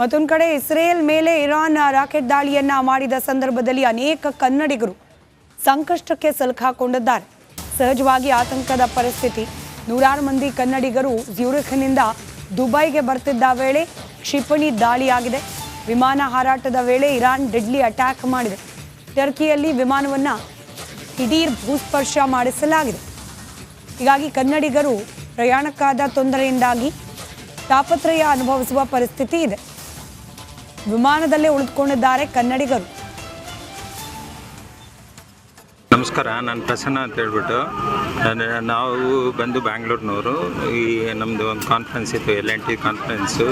ಮತ್ತೊಂದು ಕಡೆ, ಇಸ್ರೇಲ್ ಮೇಲೆ ಇರಾನ್ ರಾಕೆಟ್ ದಾಳಿಯನ್ನ ಮಾಡಿದ ಸಂದರ್ಭದಲ್ಲಿ ಅನೇಕ ಕನ್ನಡಿಗರು ಸಂಕಷ್ಟಕ್ಕೆ ಸಿಲುಕಾಕೊಂಡಿದ್ದಾರೆ. ಸಹಜವಾಗಿ ಆತಂಕದ ಪರಿಸ್ಥಿತಿ. ನೂರಾರು ಮಂದಿ ಕನ್ನಡಿಗರು ಜ್ಯೂರಿಖ್ನಿಂದ ದುಬೈಗೆ ಬರ್ತಿದ್ದ ವೇಳೆ ಕ್ಷಿಪಣಿ ದಾಳಿಯಾಗಿದೆ. ವಿಮಾನ ಹಾರಾಟದ ವೇಳೆ ಇರಾನ್ ಡೆಡ್ಲಿ ಅಟ್ಯಾಕ್ ಮಾಡಿದೆ. ಟರ್ಕಿಯಲ್ಲಿ ವಿಮಾನವನ್ನ ದಿಢೀರ್ ಭೂಸ್ಪರ್ಶ ಮಾಡಿಸಲಾಗಿದೆ. ಹೀಗಾಗಿ ಕನ್ನಡಿಗರು ಪ್ರಯಾಣಕ್ಕಾದ ತೊಂದರೆಯಿಂದಾಗಿ ತಾಪತ್ರಯ ಅನುಭವಿಸುವ ಪರಿಸ್ಥಿತಿ ಇದೆ. ವಿಮಾನದಲ್ಲೇ ಉಳಿದುಕೊಂಡಿದ್ದಾರೆ ಕನ್ನಡಿಗರು. ನಮಸ್ಕಾರ, ನಾನು ಪ್ರಸನ್ನ ಅಂತ ಹೇಳ್ಬಿಟ್ಟು. ನಾವು ಬಂದು ಬ್ಯಾಂಗ್ಳೂರ್ನವರು. ಈ ನಮ್ಮದು ಒಂದು ಕಾನ್ಫರೆನ್ಸ್ ಇತ್ತು ಎಲ್ ಎನ್ ಟಿ ಕಾನ್ಫರೆನ್ಸು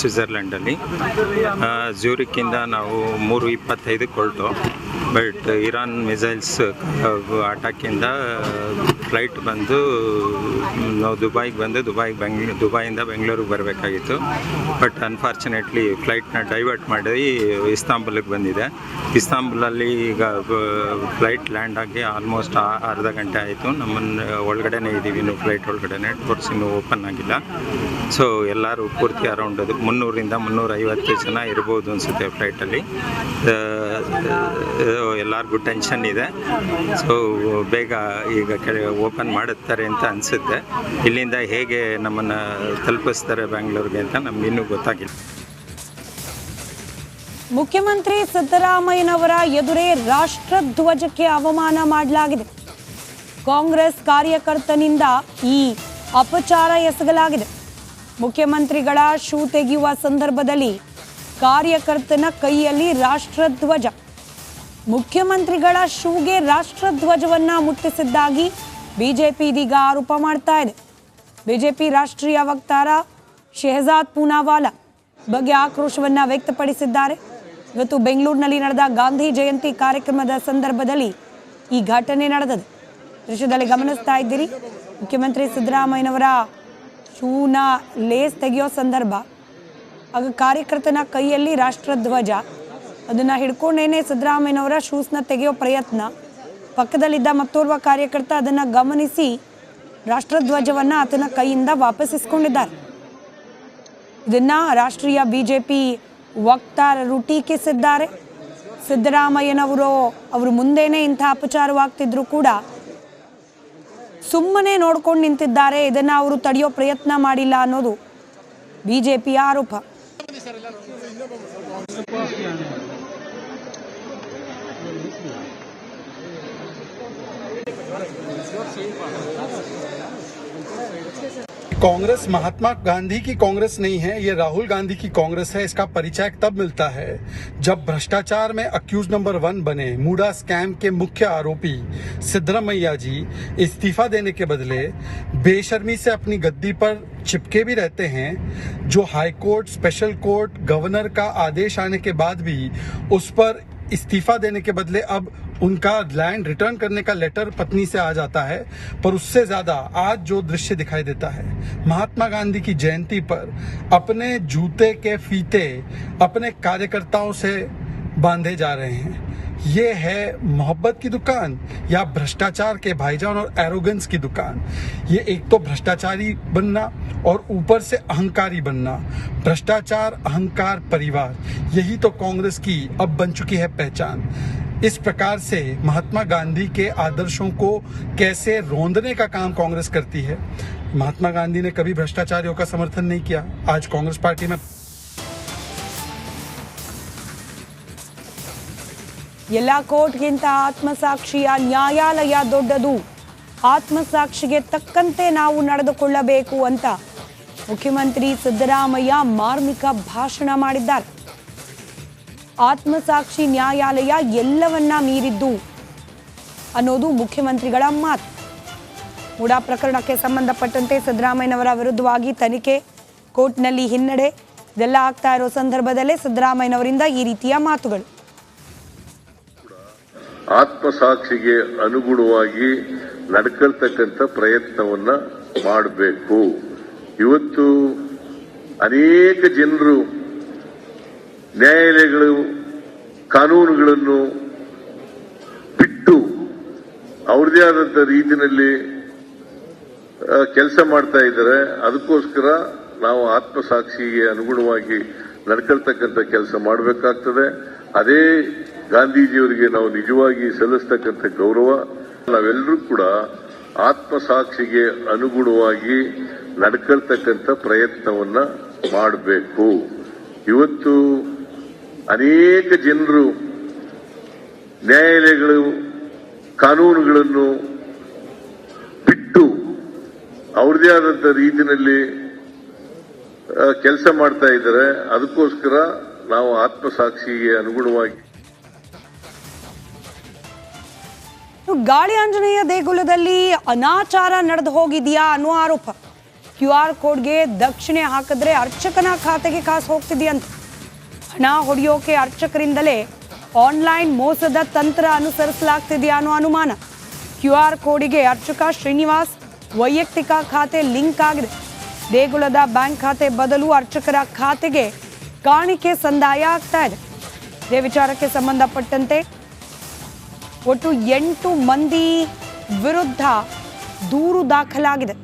ಸ್ವಿಟ್ಜರ್ಲ್ಯಾಂಡಲ್ಲಿ ಝೂರಿಕ್ಕಿಂದ ನಾವು ಮೂರು ಇಪ್ಪತ್ತೈದಕ್ಕೆ ಹೊರಟು. ಬಟ್ ಇರಾನ್ ಮಿಸೈಲ್ಸ್ ಅಟ್ಯಾಕಿಂದ ಫ್ಲೈಟ್ ಬಂದು, ನಾವು ದುಬೈಗೆ ಬಂದು, ದುಬೈಗೆ ಬೆಂಗ್ ದುಬೈಯಿಂದ ಬೆಂಗಳೂರಿಗೆ ಬರಬೇಕಾಗಿತ್ತು. ಬಟ್ ಅನ್ಫಾರ್ಚುನೇಟ್ಲಿ ಫ್ಲೈಟ್ನ ಡೈವರ್ಟ್ ಮಾಡಿ ಇಸ್ತಾಂಬುಲ್ಗೆ ಬಂದಿದೆ. ಇಸ್ತಾಂಬುಲಲ್ಲಿ ಈಗ ಫ್ಲೈಟ್ ಲ್ಯಾಂಡ್ ಆಗಿ ಆಲ್ಮೋಸ್ಟ್ ಅರ್ಧ ಗಂಟೆ ಆಯಿತು. ನಮ್ಮನ್ನು ಒಳಗಡೆನೇ ಇದ್ದೀವಿ ಇನ್ನು ಫ್ಲೈಟ್ ಒಳಗಡೆನೆ. ಟೋರ್ಸ್ ಇನ್ನೂ ಓಪನ್ ಆಗಿಲ್ಲ. ಸೊ ಎಲ್ಲರೂ ಪೂರ್ತಿ ಅರೌಂಡ್ ಅದು ಮುನ್ನೂರಿಂದ ಮುನ್ನೂರೈವತ್ತು ಜನ ಇರ್ಬೋದು ಅನಿಸುತ್ತೆ ಫ್ಲೈಟಲ್ಲಿ. ಎಲ್ಲರಿಗೂ ಟೆನ್ಷನ್ ಇದೆ. ಸೊ ಬೇಗ ಈಗ ಕೆಳ ಓಪನ್ ಮಾಡುತ್ತಾರೆ ಅಂತ ಅನಿಸುತ್ತೆ. ಇಲ್ಲಿಂದ ಹೇಗೆ ನಮ್ಮನ್ನು ತಲುಪಿಸ್ತಾರೆ ಬ್ಯಾಂಗ್ಳೂರಿಗೆ ಅಂತ ನಮ್ಗೆ ಇನ್ನೂ ಗೊತ್ತಾಗಿಲ್ಲ. ಮುಖ್ಯಮಂತ್ರಿ ಸಿದ್ದರಾಮಯ್ಯನವರ ಎದುರೇ ರಾಷ್ಟ್ರಧ್ವಜಕ್ಕೆ ಅವಮಾನ ಮಾಡಲಾಗಿದೆ. ಕಾಂಗ್ರೆಸ್ ಕಾರ್ಯಕರ್ತನಿಂದ ಈ ಅಪಚಾರ ಎಸಗಲಾಗಿದೆ. ಮುಖ್ಯಮಂತ್ರಿಗಳ ಶೂ ತೆಗೆಯುವ ಸಂದರ್ಭದಲ್ಲಿ ಕಾರ್ಯಕರ್ತನ ಕೈಯಲ್ಲಿ ರಾಷ್ಟ್ರಧ್ವಜ ಮುಖ್ಯಮಂತ್ರಿಗಳ ಶೂಗೆ ರಾಷ್ಟ್ರಧ್ವಜವನ್ನ ಮುಟ್ಟಿಸಿದ್ದಾಗಿ ಬಿಜೆಪಿ ಇದೀಗ ಆರೋಪ ಮಾಡ್ತಾ ಇದೆ. ಬಿಜೆಪಿ ರಾಷ್ಟ್ರೀಯ ವಕ್ತಾರ ಶೆಹಜಾದ್ ಪೂನಾವಾಲಾ ಬಗ್ಗೆ ಆಕ್ರೋಶವನ್ನ ವ್ಯಕ್ತಪಡಿಸಿದ್ದಾರೆ. ಇವತ್ತು ಬೆಂಗಳೂರಿನಲ್ಲಿ ನಡೆದ ಗಾಂಧಿ ಜಯಂತಿ ಕಾರ್ಯಕ್ರಮದ ಸಂದರ್ಭದಲ್ಲಿ ಈ ಘಟನೆ ನಡೆದಿದೆ ದೃಶ್ಯದಲ್ಲಿ ಗಮನಿಸ್ತಾ ಇದ್ದೀರಿ. ಮುಖ್ಯಮಂತ್ರಿ ಸಿದ್ದರಾಮಯ್ಯನವರ ಶೂನ ಲೇಸ್ ತೆಗೆಯೋ ಸಂದರ್ಭ. ಆಗ ಕಾರ್ಯಕರ್ತನ ಕೈಯಲ್ಲಿ ರಾಷ್ಟ್ರಧ್ವಜ. ಅದನ್ನ ಹಿಡ್ಕೊಂಡೇನೆ ಸಿದ್ದರಾಮಯ್ಯನವರ ಶೂಸ್ನ ತೆಗೆಯೋ ಪ್ರಯತ್ನ. ಪಕ್ಕದಲ್ಲಿದ್ದ ಮತ್ತೋರ್ವ ಕಾರ್ಯಕರ್ತ ಅದನ್ನ ಗಮನಿಸಿ ರಾಷ್ಟ್ರಧ್ವಜವನ್ನ ಆತನ ಕೈಯಿಂದ ವಾಪಸ್ಸಿಸ್ಕೊಂಡಿದ್ದಾರೆ. ಇದನ್ನ ರಾಷ್ಟ್ರೀಯ ಬಿಜೆಪಿ ವಕ್ತಾರರು ಟೀಕಿಸಿದ್ದಾರೆ. ಸಿದ್ದರಾಮಯ್ಯನವರು ಅವರು ಮುಂದೆನೇ ಇಂಥ ಅಪಚಾರವಾಗ್ತಿದ್ರು ಕೂಡ ಸುಮ್ಮನೆ ನೋಡ್ಕೊಂಡು ನಿಂತಿದ್ದಾರೆ. ಇದನ್ನ ಅವರು ತಡೆಯೋ ಪ್ರಯತ್ನ ಮಾಡಿಲ್ಲ ಅನ್ನೋದು ಬಿಜೆಪಿಯ ಆರೋಪ. कांग्रेस, महात्मा गांधी की कांग्रेस नहीं है, ये राहुल गांधी की कांग्रेस है, इसका परिचय तब मिलता है जब भ्रष्टाचार में अक्यूज नंबर वन बने, मूडा स्कैम के मुख्य आरोपी सिद्धरमैया जी इस्तीफा देने के बदले बेशर्मी से अपनी गद्दी पर चिपके भी रहते हैं, जो high court special court governor का आदेश आने के बाद भी उस पर इस्तीफा देने के बदले अब उनका लैंड रिटर्न करने का लेटर पत्नी से आ जाता है, पर उससे ज़्यादा आज जो दृश्य दिखाई देता है, महात्मा गांधी की जयंती पर अपने जूते के फीते अपने कार्यकर्ताओं से बांधे जा रहे हैं। ये है मोहब्बत की दुकान या भ्रष्टाचार के भाईजान और एरोगेंस की दुकान। ये एक तो भ्रष्टाचारी बनना और ऊपर से अहंकारी बनना। भ्रष्टाचार, अहंकार, परिवार, यही तो कांग्रेस की अब बन चुकी है पहचान। इस प्रकार से महात्मा गांधी के आदर्शों को कैसे रोंदने का काम कांग्रेस करती है महात्मा गांधी ने कभी भ्रष्टाचारियों का समर्थन नहीं किया आज कांग्रेस पार्टी में ಎಲ್ಲ ಕೋರ್ಟ್ಗಿಂತ ಆತ್ಮಸಾಕ್ಷಿಯ ನ್ಯಾಯಾಲಯ ದೊಡ್ಡದು ಆತ್ಮಸಾಕ್ಷಿಗೆ ತಕ್ಕಂತೆ ನಾವು ನಡೆದುಕೊಳ್ಳಬೇಕು ಅಂತ ಮುಖ್ಯಮಂತ್ರಿ ಸಿದ್ದರಾಮಯ್ಯ ಮಾರ್ಮಿಕ ಭಾಷಣ ಮಾಡಿದ್ದಾರೆ ಆತ್ಮಸಾಕ್ಷಿ ನ್ಯಾಯಾಲಯ ಎಲ್ಲವನ್ನ ಮೀರಿದ್ದು ಅನ್ನೋದು ಮುಖ್ಯಮಂತ್ರಿಗಳ ಮಾತು. ಉಡಾ ಪ್ರಕರಣಕ್ಕೆ ಸಂಬಂಧಪಟ್ಟಂತೆ ಸಿದ್ದರಾಮಯ್ಯನವರ ವಿರುದ್ಧವಾಗಿ ತನಿಖೆ, ಕೋರ್ಟ್ನಲ್ಲಿ ಹಿನ್ನಡೆ, ಇದೆಲ್ಲ ಆಗ್ತಾ ಇರೋ ಸಂದರ್ಭದಲ್ಲೇ ಸಿದ್ದರಾಮಯ್ಯನವರಿಂದ ಈ ರೀತಿಯ ಮಾತುಗಳು. ಆತ್ಮಸಾಕ್ಷಿಗೆ ಅನುಗುಣವಾಗಿ ನಡ್ಕೊಳ್ತಕ್ಕಂಥ ಪ್ರಯತ್ನವನ್ನ ಮಾಡಬೇಕು. ಇವತ್ತು ಅನೇಕ ಜನರು ನ್ಯಾಯಾಲಯಗಳು ಕಾನೂನುಗಳನ್ನು ಬಿಟ್ಟು ಅವ್ರದೇ ಆದಂತ ರೀತಿಯಲ್ಲಿ ಕೆಲಸ ಮಾಡ್ತಾ ಇದ್ದಾರೆ. ಅದಕ್ಕೋಸ್ಕರ ನಾವು ಆತ್ಮಸಾಕ್ಷಿಗೆ ಅನುಗುಣವಾಗಿ ನಡ್ಕೊಳ್ತಕ್ಕಂಥ ಕೆಲಸ ಮಾಡಬೇಕಾಗ್ತದೆ. ಅದೇ ಗಾಂಧೀಜಿಯವರಿಗೆ ನಾವು ನಿಜವಾಗಿ ಸಲ್ಲಿಸ್ತಕ್ಕಂಥ ಗೌರವ. ನಾವೆಲ್ಲರೂ ಕೂಡ ಆತ್ಮಸಾಕ್ಷಿಗೆ ಅನುಗುಣವಾಗಿ ನಡ್ಕೊಳ್ತಕ್ಕಂಥ ಪ್ರಯತ್ನವನ್ನ ಮಾಡಬೇಕು. ಇವತ್ತು ಅನೇಕ ಜನರು ನ್ಯಾಯಾಲಯಗಳು ಕಾನೂನುಗಳನ್ನು ಬಿಟ್ಟು ಅವ್ರದೇ ಆದಂತ ರೀತಿಯಲ್ಲಿ ಕೆಲಸ ಮಾಡ್ತಾ ಇದ್ದಾರೆ. ಅದಕ್ಕೋಸ್ಕರ ನಾವು ಆತ್ಮಸಾಕ್ಷಿಗೆ ಅನುಗುಣವಾಗಿ ಗಾಳಿ ಆಂಜನೇಯ ದೇಗುಲದಲ್ಲಿ ಅನಾಚಾರ ನಡೆದು ಹೋಗಿದೆಯಾ ಅನ್ನೋ ಆರೋಪ. ಕ್ಯೂ ಆರ್ ಕೋಡ್ಗೆ ದಕ್ಷಿಣೆ ಹಾಕಿದ್ರೆ ಅರ್ಚಕನ ಖಾತೆಗೆ ಕಾಸು ಹೋಗ್ತಿದೆಯಂತೆ. ಹಣ ಹೊಡೆಯೋಕೆ ಅರ್ಚಕರಿಂದಲೇ ಆನ್ಲೈನ್ ಮೋಸದ ತಂತ್ರ ಅನುಸರಿಸಲಾಗ್ತಿದೆಯಾ ಅನ್ನೋ ಅನುಮಾನ. ಕ್ಯೂ ಆರ್ ಕೋಡಿಗೆ ಅರ್ಚಕ ಶ್ರೀನಿವಾಸ್ ವೈಯಕ್ತಿಕ ಖಾತೆ ಲಿಂಕ್ ಆಗಿದೆ. ದೇಗುಲದ ಬ್ಯಾಂಕ್ ಖಾತೆ ಬದಲು ಅರ್ಚಕರ ಖಾತೆಗೆ ಕಾಣಿಕೆ ಸಂದಾಯ ಆಗ್ತಾ ಇದೆ. ಇದೇ ವಿಚಾರಕ್ಕೆ ಸಂಬಂಧಪಟ್ಟಂತೆ ಒಟ್ಟು ಎಂಟು ಮಂದಿ ವಿರುದ್ಧ ದೂರು ದಾಖಲಾಗಿದೆ.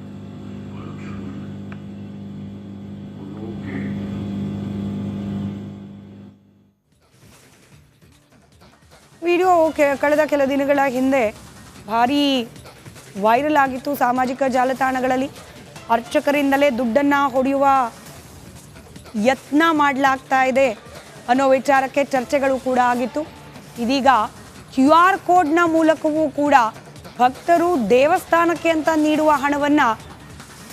ವಿಡಿಯೋ ಕಳೆದ ಕೆಲ ದಿನಗಳ ಹಿಂದೆ ಭಾರೀ ವೈರಲ್ ಆಗಿತ್ತು ಸಾಮಾಜಿಕ ಜಾಲತಾಣಗಳಲ್ಲಿ. ಅರ್ಚಕರಿಂದಲೇ ದುಡ್ಡನ್ನು ಹೊಡೆಯುವ ಯತ್ನ ಮಾಡಲಾಗ್ತಾ ಇದೆ ಅನ್ನೋ ವಿಚಾರಕ್ಕೆ ಚರ್ಚೆಗಳು ಕೂಡ ಆಗಿತ್ತು. ಇದೀಗ ಕ್ಯೂ ಆರ್ ಕೋಡ್ನ ಮೂಲಕವೂ ಕೂಡ ಭಕ್ತರು ದೇವಸ್ಥಾನಕ್ಕೆ ಅಂತ ನೀಡುವ ಹಣವನ್ನು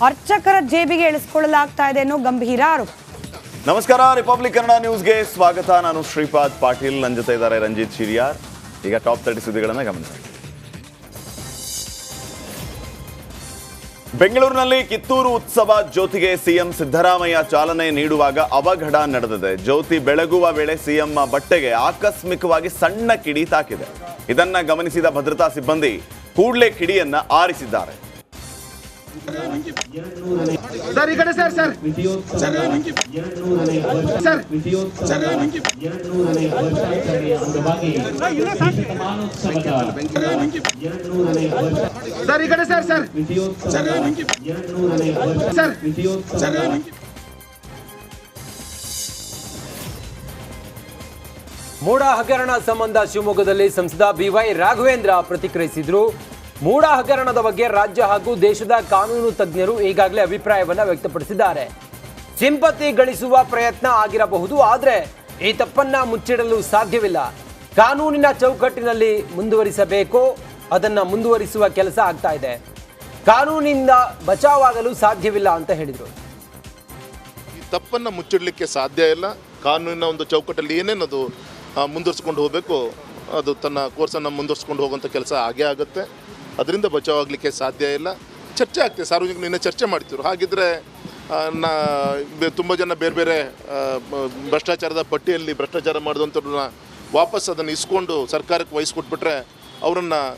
ಅರ್ಚಕರ ಜೇಬಿಗೆ ಇಳಿಸ್ಕೊಳ್ಳಲಾಗ್ತಾ ಇದೆ ಅನ್ನೋ ಗಂಭೀರ ಆರೋಪ. ನಮಸ್ಕಾರ ರಿಪಬ್ಲಿಕ್ ಕನ್ನಡ ನ್ಯೂಸ್ಗೆ ಸ್ವಾಗತ. ನಾನು ಶ್ರೀಪಾದ್ ಪಾಟೀಲ್ ನನ್ನ ಜೊತೆ ಇದ್ದಾರೆ ರಂಜಿತ್ ಶಿರಿಯಾರ್. ಈಗ ಟಾಪ್ ತರ್ಟಿ ಸುದ್ದಿಗಳನ್ನು ಗಮನಿಸಿ ಬೆಂಗಳೂರಿನಲ್ಲಿ ಕಿತ್ತೂರು ಉತ್ಸವ ಜ್ಯೋತಿಗೆ ಸಿಎಂ ಸಿದ್ದರಾಮಯ್ಯ ಚಾಲನೆ ನೀಡುವಾಗ ಅವಘಡ ನಡೆದಿದೆ. ಜ್ಯೋತಿ ಬೆಳಗುವ ವೇಳೆ ಸಿಎಂ ಬಟ್ಟೆಗೆ ಆಕಸ್ಮಿಕವಾಗಿ ಸಣ್ಣ ಕಿಡಿ ತಾಕಿದೆ. ಇದನ್ನ ಗಮನಿಸಿದ ಭದ್ರತಾ ಸಿಬ್ಬಂದಿ ಕೂಡಲೇ ಕಿಡಿಯನ್ನ ಆರಿಸಿದ್ದಾರೆ. ಸರ್ ಈ ಕಡೆ ಸರ್ ಸರ್. ಸರ್ ಸರ್ ಈ ಕಡೆ ಸರ್ ಸರ್. ಸರ್ ಮೂಡ ಹಗರಣ ಸಂಬಂಧ ಶಿವಮೊಗ್ಗದಲ್ಲಿ ಸಂಸದ ಬಿವೈ ರಾಘವೇಂದ್ರ ಪ್ರತಿಕ್ರಿಯಿಸಿದ್ರು. ಮೂಡ ಹಗರಣದ ಬಗ್ಗೆ ರಾಜ್ಯ ಹಾಗೂ ದೇಶದ ಕಾನೂನು ತಜ್ಞರು ಈಗಾಗಲೇ ಅಭಿಪ್ರಾಯವನ್ನು ವ್ಯಕ್ತಪಡಿಸಿದ್ದಾರೆ. ಸಿಂಪತಿ ಗಳಿಸುವ ಪ್ರಯತ್ನ ಆಗಿರಬಹುದು, ಆದರೆ ಈ ತಪ್ಪನ್ನ ಮುಚ್ಚಿಡಲು ಸಾಧ್ಯವಿಲ್ಲ. ಕಾನೂನಿನ ಚೌಕಟ್ಟಿನಲ್ಲಿ ಮುಂದುವರಿಸಬೇಕು, ಅದನ್ನ ಮುಂದುವರಿಸುವ ಕೆಲಸ ಆಗ್ತಾ ಇದೆ. ಕಾನೂನಿನಿಂದ ಬಚಾವಾಗಲು ಸಾಧ್ಯವಿಲ್ಲ ಅಂತ ಹೇಳಿದರು. ಈ ತಪ್ಪನ್ನು ಮುಚ್ಚಿಡಲಿಕ್ಕೆ ಸಾಧ್ಯ ಇಲ್ಲ. ಕಾನೂನಿನ ಒಂದು ಚೌಕಟ್ಟಲ್ಲಿ ಏನೇನದು ಮುಂದುವರಿಸ್ಕೊಂಡು ಹೋಗಬೇಕು, ಅದು ತನ್ನ ಕೋರ್ಸನ್ನು ಮುಂದುವರಿಸ್ಕೊಂಡು ಹೋಗುವಂಥ ಕೆಲಸ ಆಗೇ ಆಗುತ್ತೆ. ಅದರಿಂದ ಬಚಾವಾಗಲಿಕ್ಕೆ ಸಾಧ್ಯ ಇಲ್ಲ. ಚರ್ಚೆ ಆಗ್ತದೆ. ಸಾರ್ವಜನಿಕರು ನಿನ್ನೆ ಚರ್ಚೆ ಮಾಡ್ತಿದ್ರು. ಹಾಗಿದ್ರೆ ನಾ ತುಂಬ ಜನ ಬೇರೆ ಬೇರೆ ಭ್ರಷ್ಟಾಚಾರದ ಪಟ್ಟಿಯಲ್ಲಿ ಭ್ರಷ್ಟಾಚಾರ ಮಾಡಿದಂಥವ್ರನ್ನ ವಾಪಸ್ ಅದನ್ನು ಇಸ್ಕೊಂಡು ಸರ್ಕಾರಕ್ಕೆ ವಹಿಸ್ಕೊಟ್ಬಿಟ್ರೆ, ಅವರನ್ನು